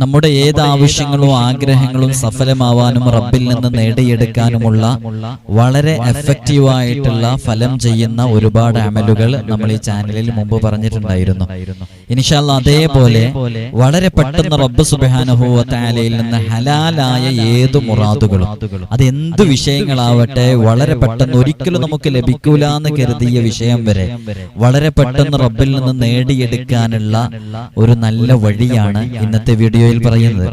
നമ്മുടെ ഏത് ആവശ്യങ്ങളും ആഗ്രഹങ്ങളും സഫലമാവാനും റബ്ബിൽ നിന്ന് നേടിയെടുക്കാനുമുള്ള വളരെ എഫക്റ്റീവ് ആയിട്ടുള്ള ഫലം ചെയ്യുന്ന ഒരുപാട് അമലുകൾ നമ്മൾ ഈ ചാനലിൽ മുമ്പ് പറഞ്ഞിട്ടുണ്ടായിരുന്നു. ഇനിഷാല്ല അതേപോലെ വളരെ പെട്ടെന്ന് റബ്ബ് സുബാനുഭവത്താലയിൽ നിന്ന് ഹലാലായ ഏത് മുറാദുകളും. അത് എന്ത് വിഷയങ്ങളാവട്ടെ വളരെ പെട്ടെന്ന് ഒരിക്കലും നമുക്ക് ലഭിക്കൂല എന്ന് കരുതിയ വിഷയം വരെ വളരെ പെട്ടെന്ന് റബ്ബിൽ നിന്ന് നേടിയെടുക്കാനുള്ള ഒരു നല്ല വഴിയാണ് ഇന്നത്തെ വീഡിയോയിൽ പറയുന്നത്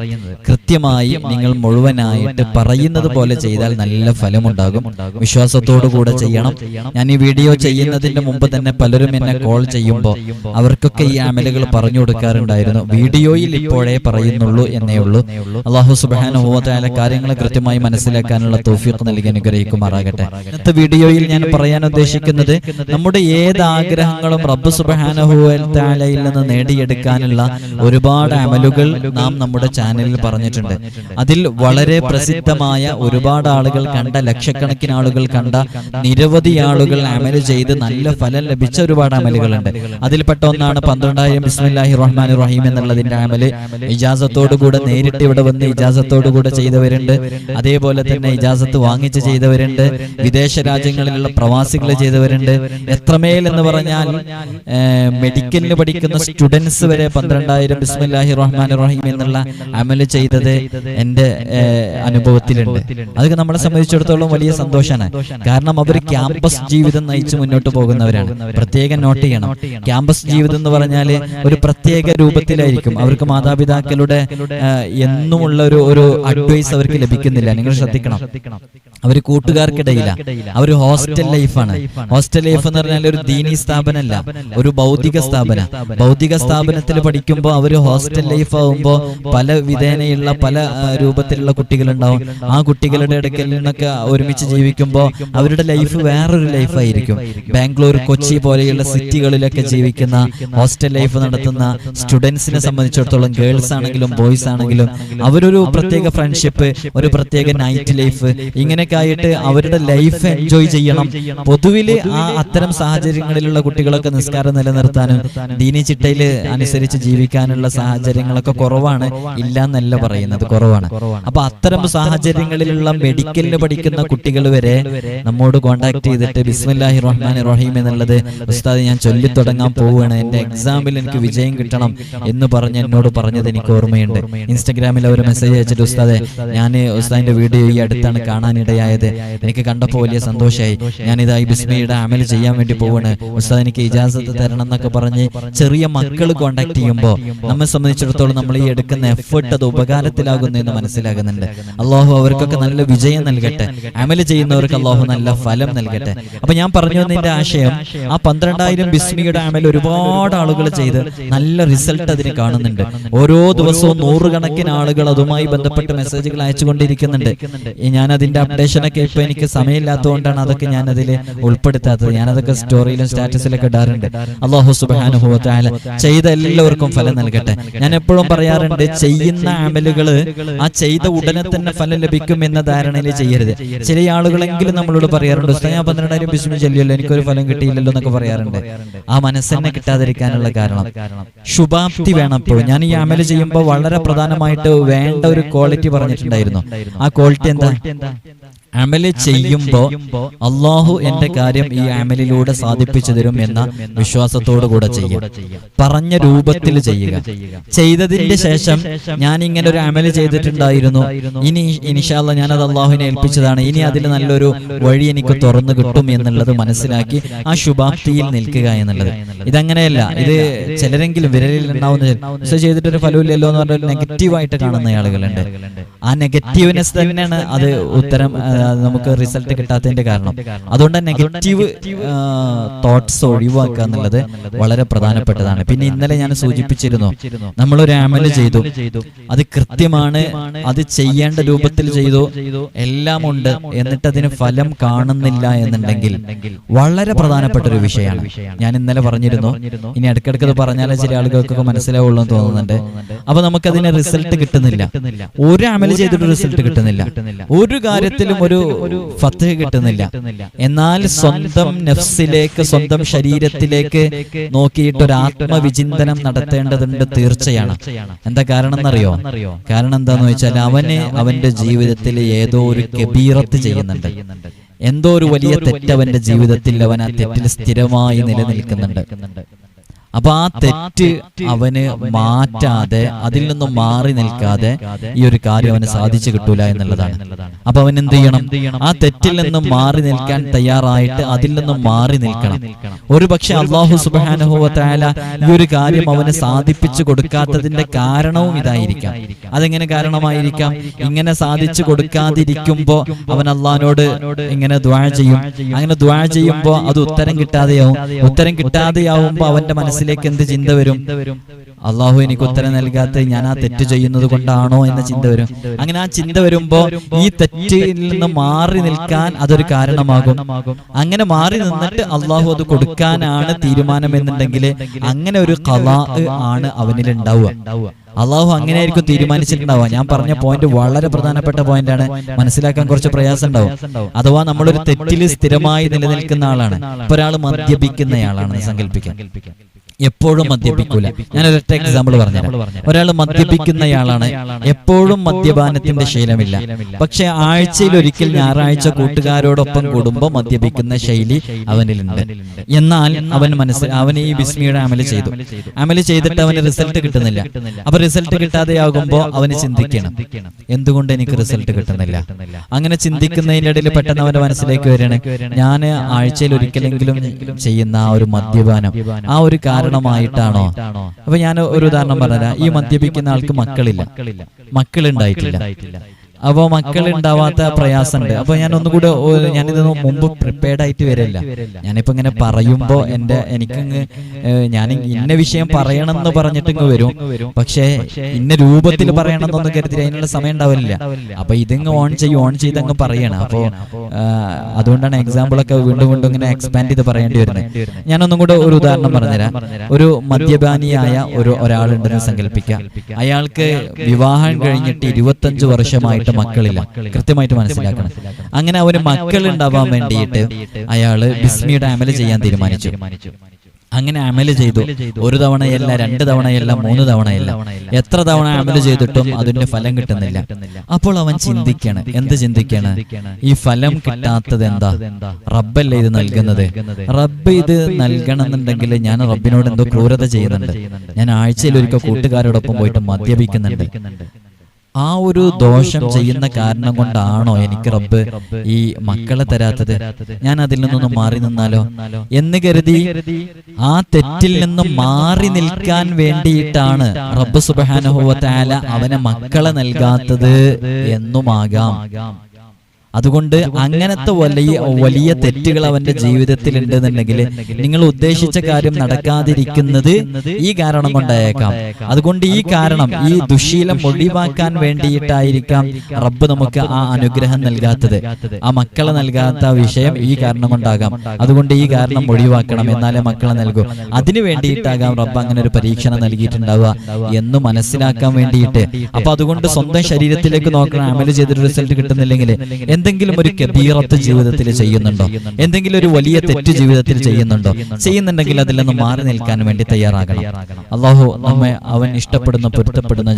കൃത്യമായി നിങ്ങൾ മുഴുവനായിട്ട് പറയുന്നത് പോലെ ചെയ്താൽ നല്ല ഫലമുണ്ടാകും. വിശ്വാസത്തോടു കൂടെ ചെയ്യണം. ഞാൻ ഈ വീഡിയോ ചെയ്യുന്നതിന് മുമ്പ് തന്നെ പലരും എന്നെ കോൾ ചെയ്യുമ്പോൾ അവർക്കൊക്കെ ഈ അമലുകൾ പറഞ്ഞു കൊടുക്കാറുണ്ടായിരുന്നു. വീഡിയോയിൽ ഇപ്പോഴേ പറയുന്നുള്ളൂ എന്നേ ഉള്ളൂ. അള്ളാഹു സുബാനുഭവത്തായ കാര്യങ്ങൾ കൃത്യമായി മനസ്സിലാക്കാനുള്ള തോഫിയൊക്കെ നൽകി അനുഗ്രഹിക്കുമാറാകട്ടെ. ഇന്നത്തെ വീഡിയോയിൽ ഞാൻ പറയാൻ ഉദ്ദേശിക്കുന്നത് നമ്മുടെ ഏത് ആഗ്രഹങ്ങളും റബ്ബ് സുബാനുഭവത്താലയിൽ നിന്ന് നേടിയെടുക്കാനുള്ള ഒരുപാട് അമലുകൾ നാം നമ്മുടെ ചാനലിൽ പറഞ്ഞിട്ടുണ്ട്. അതിൽ വളരെ പ്രസിദ്ധമായ ഒരുപാട് ആളുകൾ കണ്ട ലക്ഷക്കണക്കിന് ആളുകൾ കണ്ട നിരവധി ആളുകൾ അമൽ ചെയ്ത് നല്ല ഫലം ലഭിച്ച ഒരുപാട് അമലുകളുണ്ട്. അതിൽപ്പെട്ട ഒന്നാണ് പന്ത്രണ്ടായിരം ബിസ്മില്ലാഹി റഹ്മാൻ റഹീം എന്നുള്ളതിന്റെ അമൽ. ഇജാസത്തോടുകൂടെ നേരിട്ട് ഇവിടെ വന്ന് ഇജാസത്തോടുകൂടെ ചെയ്തവരുണ്ട്. അതേപോലെ തന്നെ ഇജാസത്ത് വാങ്ങിച്ച് ചെയ്തവരുണ്ട്. വിദേശ രാജ്യങ്ങളിലുള്ള പ്രവാസികൾ ചെയ്തവരുണ്ട്. എത്രമേൽ എന്ന് പറഞ്ഞാൽ മെഡിക്കലിന് പഠിക്കുന്ന സ്റ്റുഡൻസ് വരെ പന്ത്രണ്ടായിരം ബിസ്മില്ലാഹി റഹ്മാൻ റഹീം എന്നുള്ള അമൽ ചെയ്തത് എന്റെ അനുഭവത്തിലുണ്ട്. അതൊക്കെ നമ്മളെ സംബന്ധിച്ചിടത്തോളം വലിയ സന്തോഷമാണ് കാരണം അവർ ക്യാമ്പസ് ജീവിതം നയിച്ചു മുന്നോട്ട് പോകുന്നവരാണ്. പ്രത്യേകം നോട്ട് ചെയ്യണം. ക്യാമ്പസ് ജീവിതം എന്ന് പറഞ്ഞാൽ ഒരു പ്രത്യേക രൂപത്തിലായിരിക്കും. അവർക്ക് മാതാപിതാക്കളുടെ എന്നുമുള്ള ഒരു ഒരു അഡ്വൈസ് അവർക്ക് ലഭിക്കുന്നില്ല. നിങ്ങൾ ശ്രദ്ധിക്കണം. അവർ കൂട്ടുകാർക്കിടയില്ല അവർ ഹോസ്റ്റൽ ലൈഫാണ് ഹോസ്റ്റൽ ലൈഫ് എന്ന് പറഞ്ഞാൽ ഒരു ദീനി സ്ഥാപനമല്ല. ഒരു ഭൗതിക സ്ഥാപന. ഭൗതിക സ്ഥാപനത്തിൽ പഠിക്കുമ്പോൾ അവർ ഹോസ്റ്റൽ ലൈഫ് ആവുമ്പോൾ പല വിധേനയുള്ള പല രൂപത്തിലുള്ള കുട്ടികളുണ്ടാവും. ആ കുട്ടികളുടെ ഇടയ്ക്കൽ നിന്നൊക്കെ ഒരുമിച്ച് ജീവിക്കുമ്പോൾ അവരുടെ ലൈഫ് വേറൊരു ലൈഫായിരിക്കും ബാംഗ്ലൂർ കൊച്ചി പോലെയുള്ള സിറ്റികളിലൊക്കെ ജീവിക്കുന്ന ഹോസ്റ്റൽ ലൈഫ് നടത്തുന്ന സ്റ്റുഡൻസിനെ സംബന്ധിച്ചിടത്തോളം ഗേൾസ് ആണെങ്കിലും ബോയ്സ് ആണെങ്കിലും അവരൊരു പ്രത്യേക ഫ്രണ്ട്ഷിപ്പ് ഒരു പ്രത്യേക നൈറ്റ് ലൈഫ് ഇങ്ങനെയൊക്കെ ആയിട്ട് അവരുടെ ലൈഫ് എൻജോയ് ചെയ്യണം. പൊതുവിൽ ആ അത്തരം സാഹചര്യങ്ങളിലുള്ള കുട്ടികളൊക്കെ നിസ്കാരം നിലനിർത്താനും ദീനി ചിട്ടയിൽ അനുസരിച്ച് ജീവിക്കാനുള്ള സാഹചര്യങ്ങളൊക്കെ കുറവാണ്. ഇല്ല എന്നല്ല പറയുന്നത് കുറവാണ്. അപ്പൊ അത്തരം സാഹചര്യങ്ങളിലുള്ള മെഡിക്കലിന് പഠിക്കുന്ന കുട്ടികൾ വരെ നമ്മോട് കോണ്ടാക്ട് ചെയ്തിട്ട് ബിസ്മില്ലാഹി റഹ്മാൻ റഹീം എന്നുള്ളത് ഉസ്താദ് ഞാൻ ചൊല്ലി തുടങ്ങാൻ പോവുകയാണ്. എന്റെ എക്സാമിൽ എനിക്ക് വിജയം കിട്ടണം എന്ന് പറഞ്ഞ് എന്നോട് പറഞ്ഞത് എനിക്ക് ഓർമ്മയുണ്ട്. ഇൻസ്റ്റഗ്രാമിൽ അവർ മെസ്സേജ് അയച്ചിട്ട് ഉസ്താദെ ഞാൻ ഉസ്താദിന്റെ വീഡിയോ ഈ അടുത്താണ് കാണാനിടയായത്. എനിക്ക് കണ്ടപ്പോൾ വലിയ സന്തോഷമായി. ഞാൻ ഇതായി ബിസ്മിയുടെ അമൽ ചെയ്യാൻ വേണ്ടി പോവാണ് ഉസ്താദ് എനിക്ക് ഇജാസത്ത് തരണം എന്നൊക്കെ പറഞ്ഞ് ചെറിയ മക്കൾ കോണ്ടാക്ട് ചെയ്യുമ്പോൾ നമ്മെ സംബന്ധിച്ചിടത്തോളം നമ്മൾ ഈ എടുക്കുന്ന എഫേർട്ട് അത് ഉപകാരത്തിലാകുന്നു എന്ന് മനസ്സിലാകുന്നുണ്ട്. അള്ളാഹു അവർക്കൊക്കെ നല്ല വിജയം നൽകട്ടെ. അമൽ ചെയ്യുന്നവർക്ക് അള്ളാഹു നല്ല ഫലം നൽകട്ടെ. അപ്പൊ ഞാൻ പറഞ്ഞു വന്നതിന്റെ ആശയം ആ പന്ത്രണ്ടായിരം ബിസ്മിയുടെ അമൽ ഒരുപാട് ആളുകൾ ചെയ്ത് നല്ല റിസൾട്ട് അതിന് കാണുന്നുണ്ട്. ഓരോ ദിവസവും നൂറുകണക്കിന് ആളുകൾ അതുമായി ബന്ധപ്പെട്ട് മെസ്സേജുകൾ അയച്ചുകൊണ്ടിരിക്കുന്നുണ്ട്. ഞാൻ അതിന്റെ അപ്ഡേഷനൊക്കെ ഇപ്പൊ എനിക്ക് സമയമില്ലാത്തതുകൊണ്ടാണ് അതൊക്കെ ഞാൻ അതിൽ ഉൾപ്പെടുത്താത്തത്. ഞാൻ അതൊക്കെ സ്റ്റോറിയിലും സ്റ്റാറ്റസിലൊക്കെ ഇടാറുണ്ട്. അള്ളാഹു സുബാനുഭവത്തായ ചെയ്ത എല്ലാവർക്കും ഫലം നൽകട്ടെ. ഞാൻ എപ്പോഴും പറയാറുണ്ട് ചെയ്യുന്ന അമലുകൾ ആ ചെയ്ത ഉടനെ തന്നെ ഫലം ലഭിക്കും എന്ന ധാരണയിൽ ചെയ്യരുത്. ചില ആളുകളെങ്കിലും നമ്മളോട് പറയാറുണ്ട് "ഉസ്താദ്, ഞാൻ പന്ത്രണ്ടായിരം ബിസ്മി ചൊല്ലിയല്ലോ എനിക്കൊരു ഫലം കിട്ടിയില്ലല്ലോ എന്നൊക്കെ പറയാറുണ്ട്. ആ മനസ്സെന്നെ കിട്ടാതിരിക്കാനുള്ള കാരണം. ശുഭാപ്തി വേണം ഇപ്പോൾ ഞാൻ ഈ അമൽ ചെയ്യുമ്പോൾ വളരെ പ്രധാനമായിട്ട് വേണ്ട ഒരു ക്വാളിറ്റി പറഞ്ഞിട്ടുണ്ടായിരുന്നു. ആ ക്വാളിറ്റി എന്താ? അമൽ ചെയ്യുമ്പോൾ അള്ളാഹു എന്റെ കാര്യം ഈ അമലിലൂടെ സാധിപ്പിച്ചു തരും എന്ന വിശ്വാസത്തോടു കൂടെ ചെയ്യുക. പറഞ്ഞ രൂപത്തിൽ ചെയ്യുക. ചെയ്തതിന്റെ ശേഷം ഞാൻ ഇങ്ങനെ ഒരു അമൽ ചെയ്തിട്ടുണ്ടായിരുന്നു. ഇനി ഇനിഷാല്ല ഞാൻ അത് അള്ളാഹുവിനെ ഏൽപ്പിച്ചതാണ്. ഇനി അതിൽ നല്ലൊരു വഴി എനിക്ക് തുറന്നു കിട്ടും എന്നുള്ളത് മനസ്സിലാക്കി ആ ശുഭാപ്തിയിൽ നിൽക്കുക എന്നുള്ളത്. ഇതങ്ങനെയല്ല. ഇത് ചിലരെങ്കിലും വിരലിൽ ഉണ്ടാവുന്ന ചെയ്തിട്ടൊരു ഫലമില്ലല്ലോ എന്ന് പറഞ്ഞാൽ നെഗറ്റീവായിട്ട് കാണുന്ന ആളുകളുണ്ട്. ആ നെഗറ്റീവ്നെസ് തന്നെയാണ് അത് ഉത്തരം നമുക്ക് റിസൾട്ട് കിട്ടാത്തതിന്റെ കാരണം. അതുകൊണ്ട് നെഗറ്റീവ് തോട്ട്സ് ഒഴിവാക്കുക എന്നുള്ളത് വളരെ പ്രധാനപ്പെട്ടതാണ്. പിന്നെ ഇന്നലെ ഞാൻ സൂചിപ്പിച്ചിരുന്നു നമ്മളൊരു ആമൽ ചെയ്തു അത് കൃത്യമാണ് അത് ചെയ്യേണ്ട രൂപത്തിൽ ചെയ്തു എല്ലാം ഉണ്ട് എന്നിട്ട് അതിന് ഫലം കാണുന്നില്ല എന്നുണ്ടെങ്കിൽ വളരെ പ്രധാനപ്പെട്ട ഒരു വിഷയമാണ്. ഞാൻ ഇന്നലെ പറഞ്ഞിരുന്നു ഇനി ഇടയ്ക്കിടയ്ക്ക് അത് പറഞ്ഞാലേ ചില ആളുകൾക്കൊക്കെ മനസ്സിലാവുള്ളൂ എന്ന് തോന്നുന്നുണ്ട്. അപ്പൊ നമുക്കതിന് റിസൾട്ട് കിട്ടുന്നില്ല. ഒരു അമൽ ചെയ്തിട്ട് റിസൾട്ട് കിട്ടുന്നില്ല. ഒരു കാര്യത്തിലും ഒരു ഒരു ഫത്ത് കിട്ടുന്നില്ല. എന്നാൽ സ്വന്തം നഫ്സിലേക്ക് സ്വന്തം ശരീരത്തിലേക്ക് നോക്കിയിട്ട് ഒരു ആത്മവിചിന്തനം നടത്തേണ്ടതുണ്ട് തീർച്ചയാണ്. എന്താ കാരണം എന്നറിയോ? കാരണം എന്താന്ന് വെച്ചാൽ അവന് അവന്റെ ജീവിതത്തിൽ ഏതോ ഒരു കബീറത്ത് ചെയ്യുന്നുണ്ട്. എന്തോ ഒരു വലിയ തെറ്റ് അവന്റെ ജീവിതത്തിൽ അവൻ ആ തെറ്റിൽ സ്ഥിരമായി നിലനിൽക്കുന്നുണ്ട്. അപ്പൊ ആ തെറ്റ് അവന് മാറ്റാതെ അതിൽ നിന്നും മാറി നിൽക്കാതെ ഈ ഒരു കാര്യം അവന് സാധിച്ചു കിട്ടൂല എന്നുള്ളതാണ്. അപ്പൊ അവൻ എന്ത് ചെയ്യണം? ആ തെറ്റിൽ നിന്നും മാറി നിൽക്കാൻ തയ്യാറായിട്ട് അതിൽ നിന്നും മാറി നിൽക്കണം. ഒരു പക്ഷെ അള്ളാഹു സുബാനുഭവത്തായാല ഈ ഒരു കാര്യം അവന് സാധിപ്പിച്ചു കൊടുക്കാത്തതിന്റെ കാരണവും ഇതായിരിക്കാം. അതെങ്ങനെ കാരണമായിരിക്കാം? ഇങ്ങനെ സാധിച്ചു കൊടുക്കാതിരിക്കുമ്പോ അവൻ അള്ളഹാനോട് ഇങ്ങനെ ദ്വാഴ ചെയ്യും. അങ്ങനെ ദ്വാഴ ചെയ്യുമ്പോ അത് ഉത്തരം കിട്ടാതെയാവും. ഉത്തരം കിട്ടാതെയാവുമ്പോ അവന്റെ മനസ്സിലേക്ക് എന്ത് ചിന്ത വരും? അള്ളാഹു എനിക്ക് ഉത്തരം നൽകാത്ത ഞാൻ ആ തെറ്റ് ചെയ്യുന്നത് കൊണ്ടാണോ എന്ന ചിന്ത വരും. അങ്ങനെ ആ ചിന്ത വരുമ്പോ ഈ തെറ്റിൽ നിന്ന് മാറി നിൽക്കാൻ അതൊരു കാരണമാകും. അങ്ങനെ മാറി നിന്നിട്ട് അള്ളാഹു അത് കൊടുക്കാനാണ് തീരുമാനം എന്നുണ്ടെങ്കിൽ അങ്ങനെ ഒരു കലാ ആണ് അവനിൽ ഉണ്ടാവുക. അള്ളാഹു അങ്ങനെ ആയിരിക്കും തീരുമാനിച്ചിട്ടുണ്ടാവുക. ഞാൻ പറഞ്ഞ പോയിന്റ് വളരെ പ്രധാനപ്പെട്ട പോയിന്റ് ആണ്. മനസ്സിലാക്കാൻ കുറച്ച് പ്രയാസം ഉണ്ടാവും അഥവാ നമ്മളൊരു തെറ്റിൽ സ്ഥിരമായി നിലനിൽക്കുന്ന ആളാണ്. ഇപ്പൊ ഒരാൾ മദ്യപിക്കുന്നയാളാണെന്ന് സങ്കല്പിക്കാം. എപ്പോഴും മദ്യപിക്കൂല. ഞാൻ ഒരൊറ്റ എക്സാമ്പിൾ പറഞ്ഞുതരാം. ഒരാൾ മദ്യപിക്കുന്നയാളാണ് എപ്പോഴും മദ്യപാനത്തിന്റെ ശീലമില്ല. പക്ഷെ ആഴ്ചയിൽ ഒരിക്കൽ ഞായറാഴ്ച കൂട്ടുകാരോടൊപ്പം കൂടുമ്പോൾ മദ്യപിക്കുന്ന ശൈലി അവനിലുണ്ട്. എന്നാൽ അവൻ മനസ്സ് അവൻ ഈ ബിസ്മിയുടെ അമൽ ചെയ്തു. അമൽ ചെയ്തിട്ട് അവന് റിസൾട്ട് കിട്ടുന്നില്ല. അപ്പൊ റിസൾട്ട് കിട്ടാതെയാകുമ്പോൾ അവന് ചിന്തിക്കണം. എന്തുകൊണ്ട് എനിക്ക് റിസൾട്ട് കിട്ടുന്നില്ല? അങ്ങനെ ചിന്തിക്കുന്നതിന്റെ ഇടയിൽ പെട്ടെന്ന് അവന്റെ മനസ്സിലേക്ക് വരികയാണ്. ഞാൻ ആഴ്ചയിൽ ഒരിക്കലെങ്കിലും ചെയ്യുന്ന ആ ഒരു മദ്യപാനം. ആ ഒരു കാരണമായിട്ടാണോ? അപ്പൊ ഞാൻ ഒരു ഉദാഹരണം പറഞ്ഞുതരാം. ഈ മദ്യപിക്കുന്ന ആൾക്ക് മക്കളില്ല. മക്കളുണ്ടായിട്ടില്ല. അപ്പൊ മക്കൾ ഉണ്ടാവാത്ത പ്രയാസമുണ്ട്. അപ്പൊ ഞാൻ ഒന്നുകൂടെ ഞാനിത് മുമ്പ് പ്രിപ്പയർഡ് ആയിട്ട് വരില്ല. ഞാനിപ്പോ ഇങ്ങനെ പറയുമ്പോ എന്റെ എനിക്കങ്ങ് ഏഹ്, ഞാൻ ഇന്ന വിഷയം പറയണം എന്ന് പറഞ്ഞിട്ട് ഇങ്ങ് വരും. പക്ഷേ ഇന്ന രൂപത്തിൽ പറയണം എന്നൊന്നും കരുതി അതിനുള്ള സമയം ഉണ്ടാവില്ല. അപ്പൊ ഇതിങ്ങ് ഓൺ ചെയ്യും ഓൺ ചെയ്ത് അങ്ങ് പറയണം. അപ്പോ അതുകൊണ്ടാണ് എക്സാമ്പിൾ ഒക്കെ വീണ്ടും വീണ്ടും ഇങ്ങനെ എക്സ്പാൻഡ് ചെയ്ത് പറയേണ്ടി വരുന്നത്. ഞാനൊന്നും കൂടെ ഒരു ഉദാഹരണം പറഞ്ഞുതരാം. ഒരു മദ്യപാനിയായ ഒരു ഒരാളുണ്ടെന്ന് സങ്കല്പിക്കാം. അയാൾക്ക് വിവാഹം കഴിഞ്ഞിട്ട് ഇരുപത്തഞ്ച് വർഷമായിട്ട് മക്കളില്ല. കൃത്യമായിട്ട് മനസ്സിലാക്കണം. അങ്ങനെ അവന് മക്കൾ ഉണ്ടാവാൻ വേണ്ടിയിട്ട് അയാൾ ബിസ്മിയുടെ അമൽ ചെയ്യാൻ തീരുമാനിച്ചു. അങ്ങനെ അമൽ ചെയ്തു. ഒരു തവണയല്ല രണ്ട് തവണയല്ല മൂന്ന് തവണയല്ല. എത്ര തവണ അമൽ ചെയ്തിട്ടും അതിന്റെ ഫലം കിട്ടുന്നില്ല. അപ്പോൾ അവൻ ചിന്തിക്കാണ്. എന്ത് ചിന്തിക്കാണ്? ഈ ഫലം കിട്ടാത്തത് എന്താ? റബ്ബല്ലേ ഇത് നൽകുന്നത്? റബ്ബ് ഇത് നൽകണമെന്നുണ്ടെങ്കിൽ ഞാൻ റബ്ബിനോട് എന്തോ ക്രൂരത ചെയ്യുന്നുണ്ട്. ഞാൻ ആഴ്ചയിൽ ഒരിക്കൽ കൂട്ടുകാരോടൊപ്പം പോയിട്ട് മദ്യപിക്കുന്നുണ്ട്. ആ ഒരു ദോഷം ചെയ്യുന്ന കാരണം കൊണ്ടാണോ എനിക്ക് റബ്ബ് ഈ മക്കളെ തരാത്തത്? ഞാൻ അതിൽ നിന്നൊന്ന് മാറി നിന്നാലോ? എന്ന് കരുതി ആ തെറ്റിൽ നിന്ന് മാറി നിൽക്കാൻ വേണ്ടിയിട്ടാണ് റബ്ബ് സുബാനുഭവത്താല അവനെ മക്കളെ നൽകാത്തത് എന്നുമാകാം. അതുകൊണ്ട് അങ്ങനത്തെ വലിയ വലിയ തെറ്റുകൾ അവന്റെ ജീവിതത്തിൽ ഉണ്ടെന്നുണ്ടെങ്കിൽ നിങ്ങൾ ഉദ്ദേശിച്ച കാര്യം നടക്കാതിരിക്കുന്നത് ഈ കാരണം കൊണ്ടായേക്കാം. അതുകൊണ്ട് ഈ കാരണം ഈ ദുശീലം ഒഴിവാക്കാൻ വേണ്ടിയിട്ടായിരിക്കാം റബ്ബ് നമുക്ക് ആ അനുഗ്രഹം നൽകാത്തത്. ആ മക്കളെ നൽകാത്ത വിഷയം ഈ കാരണം കൊണ്ടാകാം. അതുകൊണ്ട് ഈ കാരണം ഒഴിവാക്കണം. എന്നാലേ മക്കളെ നൽകൂ. അതിനു വേണ്ടിയിട്ടാകാം റബ്ബ് അങ്ങനെ ഒരു പരീക്ഷണം നൽകിയിട്ടുണ്ടാവുക എന്ന് മനസ്സിലാക്കാൻ വേണ്ടിയിട്ട്. അപ്പൊ അതുകൊണ്ട് സ്വന്തം ശരീരത്തിലേക്ക് നോക്കണം. അമൽ ചെയ്തൊരു റിസൾട്ട് കിട്ടുന്നില്ലെങ്കിൽ എന്തെങ്കിലും ഒരു കബീറത്ത് ജീവിതത്തിൽ ചെയ്യുന്നുണ്ടോ? എന്തെങ്കിലും ഒരു വലിയ തെറ്റ് ജീവിതത്തിൽ ചെയ്യുന്നുണ്ടോ? ചെയ്യുന്നുണ്ടെങ്കിൽ അതിൽ നിന്ന് മാറി നിൽക്കാൻ വേണ്ടി തയ്യാറാകണം. അള്ളാഹു നമ്മെ അവൻ ഇഷ്ടപ്പെടുന്ന പൊരുത്തപ്പെടുന്ന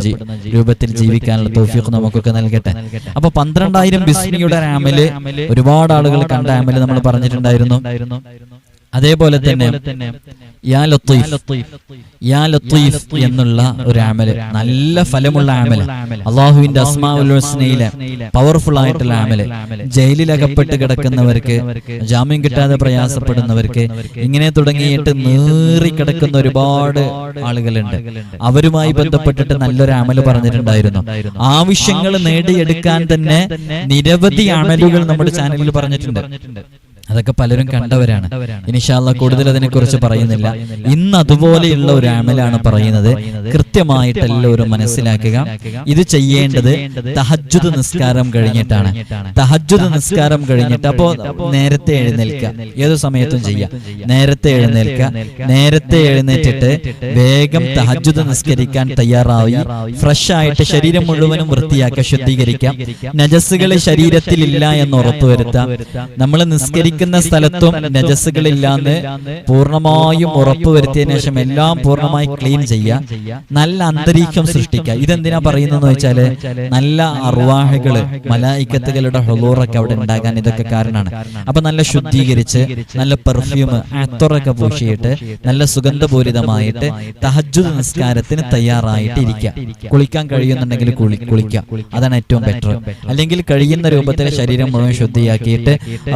രൂപത്തിൽ ജീവിക്കാനുള്ള തോഫിക്ക് നമുക്കൊക്കെ നൽകട്ടെ. അപ്പൊ പന്ത്രണ്ടായിരം ബിസ്മിയുടെ ആമൽ ഒരുപാട് ആളുകൾ കണ്ട ആമൽ നമ്മൾ പറഞ്ഞിട്ടുണ്ടായിരുന്നു. അതേപോലെ തന്നെ യാ ലത്തീഫ്. യാ ലത്തീഫ്. എന്നുള്ള ഒരു ആമൽ. നല്ല ഫലമുള്ള ആമൽ. അള്ളാഹുവിന്റെ അസ്മാഉൽ ഹുസ്നയിലെ പവർഫുൾ ആയിട്ടുള്ള ആമൽ. ജയിലിലകപ്പെട്ട് കിടക്കുന്നവർക്ക് ജാമ്യം കിട്ടാതെ പ്രയാസപ്പെടുന്നവർക്ക് ഇങ്ങനെ തുടങ്ങിയിട്ട് നീറി കിടക്കുന്ന ഒരുപാട് ആളുകളുണ്ട്. അവരുമായി ബന്ധപ്പെട്ടിട്ട് നല്ലൊരു അമൽ പറഞ്ഞിട്ടുണ്ടായിരുന്നു. ആവശ്യങ്ങൾ നേടിയെടുക്കാൻ തന്നെ നിരവധി അമലുകൾ നമ്മുടെ ചാനലിൽ പറഞ്ഞിട്ടുണ്ട്. അതൊക്കെ പലരും കണ്ടവരാണ്. ഇനിഷാല്ല കൂടുതൽ അതിനെക്കുറിച്ച് പറയുന്നില്ല. ഇന്ന് അതുപോലെയുള്ള ഒരു അമലാണ് പറയുന്നത്. കൃത്യമായിട്ട് എല്ലാവരും മനസ്സിലാക്കുക. ഇത് ചെയ്യേണ്ടത് തഹജ്ജുദ് നിസ്കാരം കഴിഞ്ഞിട്ടാണ്. തഹജ്ജുദ് നിസ്കാരം കഴിഞ്ഞിട്ട് അപ്പോ നേരത്തെ എഴുന്നേൽക്കുക. ഏത് സമയത്തും ചെയ്യാം. നേരത്തെ എഴുന്നേൽക്കുക. നേരത്തെ എഴുന്നേറ്റിട്ട് വേഗം തഹജ്ജുദ് നിസ്കരിക്കാൻ തയ്യാറായി. ഫ്രഷ് ആയിട്ട് ശരീരം മുഴുവനും വൃത്തിയാക്കുക ശുദ്ധീകരിക്കാം. നജസ്സുകൾ ശരീരത്തിൽ ഇല്ല എന്ന് ഉറപ്പുവരുത്താം. നമ്മൾ നിസ്കരിക്കുന്ന സ്ഥലത്തും നജസ്സുകളില്ലാന്ന് പൂർണമായും ഉറപ്പുവരുത്തിയതിനു ശേഷം എല്ലാം പൂർണമായി ക്ലീൻ ചെയ്യുക. നല്ല അന്തരീക്ഷം സൃഷ്ടിക്കുക. ഇതെന്തിനാ പറയുന്നതെന്ന് വെച്ചാൽ നല്ല അറുവാഹകൾ മലായിക്കത്തുകളുടെ ഹൊലൂറൊക്കെ അവിടെ ഉണ്ടാകാൻ ഇതൊക്കെ കാരണമാണ്. അപ്പൊ നല്ല ശുദ്ധീകരിച്ച് നല്ല പെർഫ്യൂം അത്തറൊക്കെ പൂശിയിട്ട് നല്ല സുഗന്ധപൂരിതമായിട്ട് തഹജു നിസ്കാരത്തിന് തയ്യാറായിട്ട് ഇരിക്കുക. കുളിക്കാൻ കഴിയുന്നുണ്ടെങ്കിൽ കുളി കുളിക്കുക. അതാണ് ഏറ്റവും ബെറ്റർ അല്ലെങ്കിൽ കഴിയുന്ന രൂപത്തിൽ ശരീരം മുഴുവൻ ശുദ്ധിയാക്കിയിട്ട്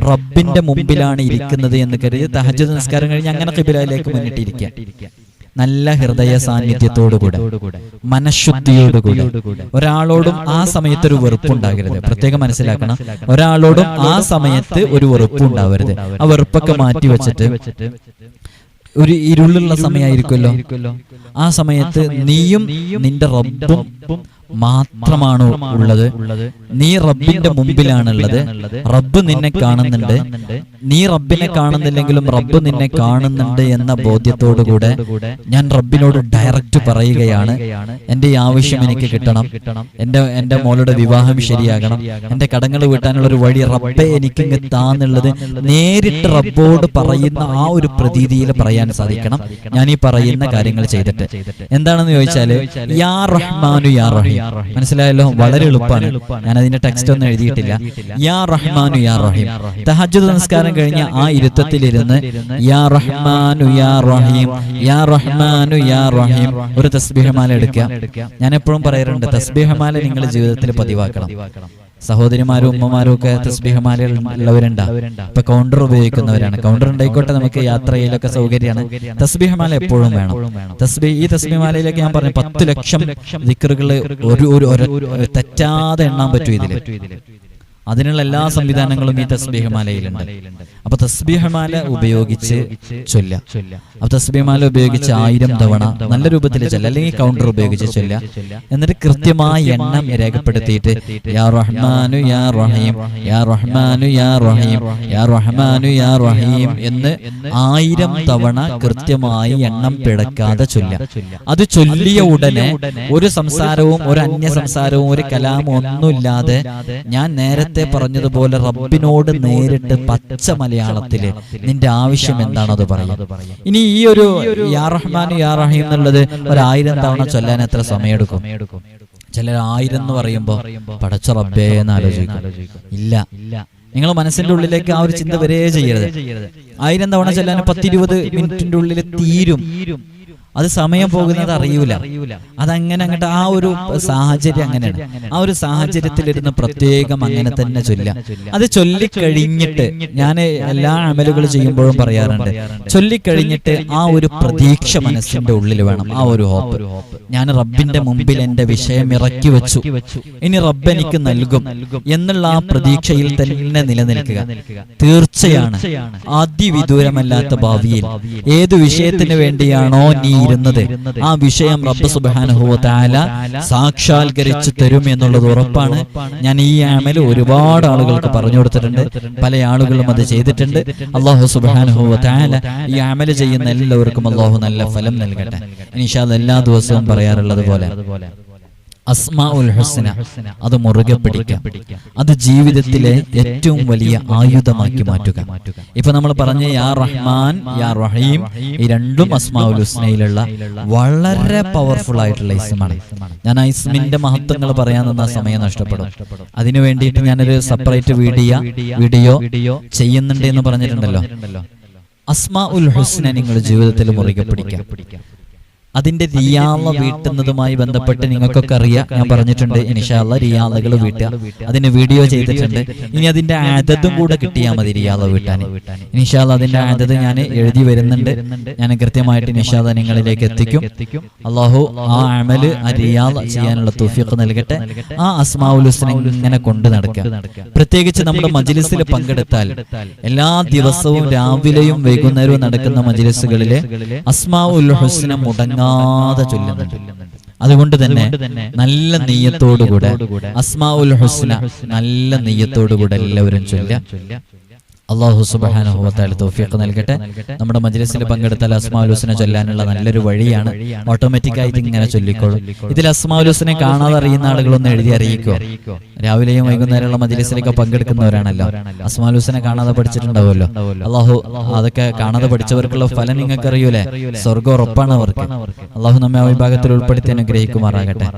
റബ്ബിന്റെ മുമ്പിലാണ് ഇരിക്കുന്നത് എന്ന് കരുതി തഹജ് നിസ്കാരം കഴിഞ്ഞ് അങ്ങനെ കിബിലയിലേക്ക് മുന്നിട്ടിരിക്കുക. നല്ല ഹൃദയ സാന്നിധ്യത്തോടുകൂടെ മനഃശുദ്ധിയോടുകൂടെ ഒരാളോടും ആ സമയത്ത് ഒരു വെറുപ്പുണ്ടാകരുത് പ്രത്യേകം മനസ്സിലാക്കണം. ഒരാളോടും ആ സമയത്ത് ഒരു വെറുപ്പുണ്ടാവരുത് ആ വെറുപ്പൊക്കെ മാറ്റി വെച്ചിട്ട് ഒരു ഇരുളുള്ള സമയമായിരിക്കുമല്ലോ. ആ സമയത്ത് നീയും നിന്റെ റബ്ബും മാത്രമാണ് ഉള്ളത്? നീ റബ്ബിന്റെ മുമ്പിലാണുള്ളത്. റബ്ബ് നിന്നെ കാണുന്നുണ്ട്. നീ റബ്ബിനെ കാണുന്നില്ലെങ്കിലും റബ്ബ് നിന്നെ കാണുന്നുണ്ട് എന്ന ബോധ്യത്തോടുകൂടെ ഞാൻ റബ്ബിനോട് ഡയറക്റ്റ് പറയുകയാണ്. എന്റെ ഈ ആവശ്യം എനിക്ക് കിട്ടണം. എന്റെ എന്റെ മോളുടെ വിവാഹം ശരിയാകണം. എന്റെ കടങ്ങൾ വീട്ടാനുള്ള ഒരു വഴി റബ്ബെ എനിക്ക് താന്നുള്ളത് നേരിട്ട് റബ്ബോട് പറയുന്ന ആ ഒരു പ്രതീതിയിൽ പറയാൻ സാധിക്കണം. ഞാൻ ഈ പറയുന്ന കാര്യങ്ങൾ ചെയ്തിട്ട്. എന്താണെന്ന് ചോദിച്ചാൽ യാ റഹ്മാനു യാ റഹീം. മനസ്സിലായല്ലോ? വളരെ എളുപ്പമാണ് ഞാൻ അതിന്റെ ടെക്സ്റ്റ് ഒന്നും എഴുതിയിട്ടില്ല. യാ റഹ്മാനു യാ റഹീം. തഹജ്ജുദ് നമസ്കാരം കഴിഞ്ഞ ആ ഇരുത്തത്തിലിരുന്ന് യാ റഹ്മാനു യാ റഹീം. യാ റഹ്മാനു യാ റഹീം. ഒരു തസ്ബീഹമാല എടുക്കുക. ഞാൻ എപ്പോഴും പറയാറുണ്ട് തസ്ബീഹമാല നിങ്ങളുടെ ജീവിതത്തിൽ പതിവാക്കണം. സഹോദരിമാരും ഉമ്മമാരും ഒക്കെ തസ്ബിഹമാലകൾ ഉള്ളവരുണ്ട. ഇപ്പൊ കൗണ്ടർ ഉപയോഗിക്കുന്നവരാണ്. കൗണ്ടർ ഉണ്ടായിക്കോട്ടെ നമുക്ക് യാത്രയിലൊക്കെ സൗകര്യമാണ്. തസ്ബിഹമാല എപ്പോഴും വേണം. തസ്ബി ഈ തസ്ബീഹമാലയിലേക്ക് ഞാൻ പറഞ്ഞു പത്ത് ലക്ഷം ദിക്കറുകൾ ഒരു ഒരു ഒരു തെറ്റാതെ എണ്ണാൻ പറ്റും ഇതിൽ. അതിനുള്ള എല്ലാ സംവിധാനങ്ങളും ഈ തസ്ബീഹമാലയിലുണ്ട്. അപ്പൊ തസ്ബീഹമാല ഉപയോഗിച്ച് ചൊല്ല. അപ്പൊ തസ്ബീഹമാല ഉപയോഗിച്ച് ആയിരം തവണ നല്ല രൂപത്തിൽ ചൊല്ല. അല്ലെങ്കിൽ കൗണ്ടർ ഉപയോഗിച്ച് ചൊല്ല. എന്നിട്ട് കൃത്യമായ എണ്ണം രേഖപ്പെടുത്തിയിട്ട് യാ റഹ്മാനു യാ റഹീം യാ റഹ്മാനു യാ റഹീം യാ റഹ്മാനു യാ റഹീം എന്ന് ആയിരം തവണ കൃത്യമായി എണ്ണം പിടക്കാതെ ചൊല്ല. അത് ചൊല്ലിയ ഉടനെ ഒരു സംസാരവും ഒരു അന്യ സംസാരവും ഒരു കലാമൊന്നുമില്ലാതെ ഞാൻ നേരത്തെ പറഞ്ഞതുപോലെ റബ്ബിനോട് നേരിട്ട് പച്ച മലയാളത്തിൽ നിന്റെ ആവശ്യം എന്താണത് പറയുന്നത് പറയാം. ഇനി ഈ ഒരു യാ റഹ്മാൻ യാ റഹീം എന്നുള്ളത് ഒരായിരം തവണ ചൊല്ലാൻ എത്ര സമയമെടുക്കും? ചിലർ ആയിരം എന്ന് പറയുമ്പോ പടച്ച റബ്ബേ എന്ന് ആലോചിക്കും. ഇല്ല. നിങ്ങൾ മനസ്സിന്റെ ഉള്ളിലേക്ക് ആ ഒരു ചിന്ത വരേ ചെയ്യരുത്. ആയിരം തവണ ചെല്ലാൻ പത്തിരുപത് മിനിറ്റിന്റെ ഉള്ളിൽ തീരും. അത് സമയം പോകുന്നത് അറിയൂല. അതങ്ങനെ അങ്ങോട്ട് ആ ഒരു സാഹചര്യം അങ്ങനെയാണ്. ആ ഒരു സാഹചര്യത്തിലിരുന്ന് പ്രത്യേകം അങ്ങനെ തന്നെ ചൊല്ല. അത് ചൊല്ലിക്കഴിഞ്ഞിട്ട് ഞാൻ എല്ലാ അമലുകൾ ചെയ്യുമ്പോഴും പറയാറുണ്ട്. ചൊല്ലിക്കഴിഞ്ഞിട്ട് ആ ഒരു പ്രതീക്ഷ മനസ്സിന്റെ ഉള്ളിൽ വേണം. ആ ഒരു ഹോപ്പ്. ഞാൻ റബ്ബിന്റെ മുമ്പിൽ എന്റെ വിഷയം ഇറക്കി വെച്ചു. ഇനി റബ്ബ് എനിക്ക് നൽകും. എന്നുള്ള ആ പ്രതീക്ഷയിൽ തന്നെ നിലനിൽക്കുക. തീർച്ചയാണ്. അതിവിദൂരമല്ലാത്ത ഭാവിയിൽ. ഏത് വിഷയത്തിന് വേണ്ടിയാണോ നീ ഇരുന്നത് ആ വിഷയം റബ്ബ് സുബാനുഭവത്താല താല സാക്ഷാത്കരിച്ച് തരും എന്നുള്ളത് ഉറപ്പാണ്. ഞാൻ ഈ ആമൽ ഒരുപാട് ആളുകൾക്ക് പറഞ്ഞു കൊടുത്തിട്ടുണ്ട്. പല ആളുകളും അത് ചെയ്തിട്ടുണ്ട്. അള്ളാഹു സുബാനുഭവത്താല താല ഈ ആമൽ ചെയ്യുന്ന എല്ലാവർക്കും അള്ളാഹു നല്ല ഫലം നൽകട്ടെ. ഇനിഷാദ് എല്ലാ ദിവസവും പറയാറുള്ളത് പോലെ. അസ്മാ ഉൽ ഹുസ്ന. അത് മുറുകെ പിടിക്കാം. അത് ജീവിതത്തിലെ ഏറ്റവും വലിയ ആയുധമാക്കി മാറ്റുക. ഇപ്പൊ നമ്മൾ പറഞ്ഞ യാ റഹ്മാൻ യാ റഹീം ഈ രണ്ടും അസ്മാഉൽ ഹുസ്നയിലുള്ള വളരെ പവർഫുൾ ആയിട്ടുള്ള ഇസ്മാണ് ഞാൻ ആ ഇസ്മിന്റെ മഹത്വങ്ങൾ പറയാൻ നിന്ന സമയം നഷ്ടപ്പെടും. അതിനു വേണ്ടിയിട്ട് ഞാനൊരു സെപ്പറേറ്റ് വീഡിയോ വീഡിയോ ചെയ്യുന്നുണ്ട് എന്ന് പറഞ്ഞിട്ടുണ്ടല്ലോ. അസ്മാ ഉൽ ഹുസ്ന നിങ്ങൾ ജീവിതത്തിൽ മുറുകെ പിടിക്കാം. അതിന്റെ റിയാള വീട്ടുന്നതുമായി ബന്ധപ്പെട്ട് നിങ്ങൾക്കൊക്കെ അറിയാം. ഞാൻ പറഞ്ഞിട്ടുണ്ട്. ഇനിഷാള്ള റിയാളകൾ വീട്ടുക. അതിന് വീഡിയോ ചെയ്തിട്ടുണ്ട്. ഇനി അതിന്റെ ആദതും കൂടെ കിട്ടിയാൽ മതി റിയാള വീട്ടാൻ ഇനിഷാള്ള അതിന്റെ ആദത് ഞാൻ എഴുതി വരുന്നുണ്ട്. ഞാൻ കൃത്യമായിട്ട് ഇനിഷാല്ല നിങ്ങളിലേക്ക് എത്തിക്കും. അള്ളാഹു ആ അമൽ ആ റിയാള ചെയ്യാനുള്ള തൗഫീഖ് നൽകട്ടെ. ആ അസ്മാഉൽ ഹുസ്ന ഇങ്ങനെ കൊണ്ടു നടക്കുക. പ്രത്യേകിച്ച് നമ്മുടെ മജ്ലിസിൽ പങ്കെടുത്താൽ എല്ലാ ദിവസവും രാവിലെയും വൈകുന്നേരവും നടക്കുന്ന മജ്ലിസുകളിലെ അസ്മാഉൽ ഹുസ്ന മുടങ്ങാതെ ചൊല്ലുന്നുണ്ട്. അതുകൊണ്ട് തന്നെ നല്ല നെയ്യത്തോടുകൂടെ അസ്മാഉൽ ഹുസ്ന നല്ല നെയ്യത്തോടുകൂടെ എല്ലാവരും ചൊല്ലുക. അള്ളാഹു സുബാനുഭവത്താൽ തോഫിയൊക്കെ നൽകട്ടെ. നമ്മുടെ മജ്ലിസിൽ പങ്കെടുത്ത അസ്മാഉൽ ഹുസ്ന ചൊല്ലാനുള്ള നല്ലൊരു വഴിയാണ് ഓട്ടോമാറ്റിക് ആയിട്ട് ഇങ്ങനെ ചൊല്ലിക്കോളും. ഇതിൽ അസ്മാഉൽ ഹുസ്നെ കാണാതെ അറിയുന്ന ആളുകളൊന്ന് എഴുതി അറിയിക്കോ? രാവിലെയും വൈകുന്നേരമുള്ള മജ്ലിസിലൊക്കെ പങ്കെടുക്കുന്നവരാണല്ലോ അസ്മാഉൽ ഹുസ്നെ കാണാതെ പഠിച്ചിട്ടുണ്ടാവുമല്ലോ. അള്ളാഹു അതൊക്കെ കാണാതെ പഠിച്ചവർക്കുള്ള ഫലം നിങ്ങൾക്ക് അറിയൂലേ സ്വർഗം ഉറപ്പാണ് അവർക്ക്. അള്ളാഹു നമ്മെ ആ വിഭാഗത്തിൽ ഉൾപ്പെടുത്തി അനുഗ്രഹിക്കുമാറാകട്ടെ.